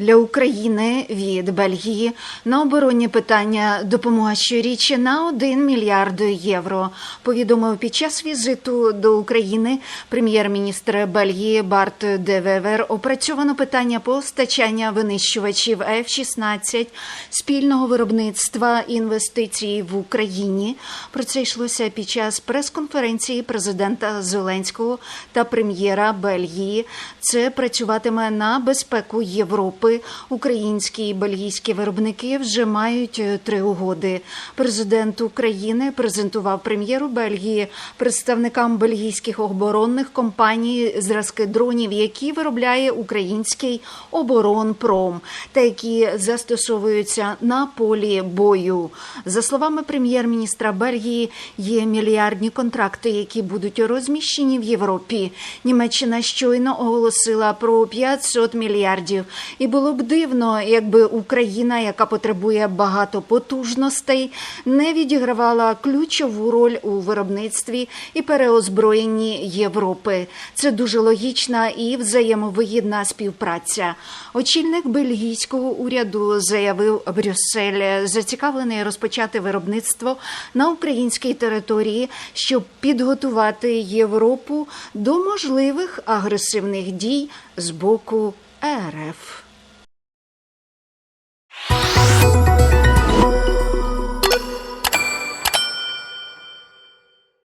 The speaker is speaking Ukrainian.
для України від Бельгії на оборонні питання допомога щоріччя на 1 мільярд євро. Повідомив під час візиту до України прем'єр-міністр Бельгії Барт де Вевер опрацьовано питання постачання винищувачів F-16 спільного виробництва інвестицій в Україні. Про це йшлося під час прес-конференції президента Зеленського та прем'єра Бельгії. Це працюватиме на безпеку Європи. Українські і бельгійські виробники вже мають е, три угоди. Президент України презентував прем'єру Бельгії представникам бельгійських оборонних компаній зразки дронів, які виробляє український оборонпром та які застосовуються на полі бою. За словами прем'єр-міністра Бельгії, є мільярдні контракти, які будуть розміщені в Європі. Німеччина щойно оголосила про 500 мільярдів, і було б дивно, якби Україна, яка потребує багато потужностей, не відігравала ключову роль у виробництві і переозброєнні Європи. Це дуже логічна і взаємовигідна співпраця. Очільник бельгійського уряду заявив Брюссель зацікавлений розпочати виробництво на українській території, щоб підготувати Європу до можливих агресивних дій з боку РФ.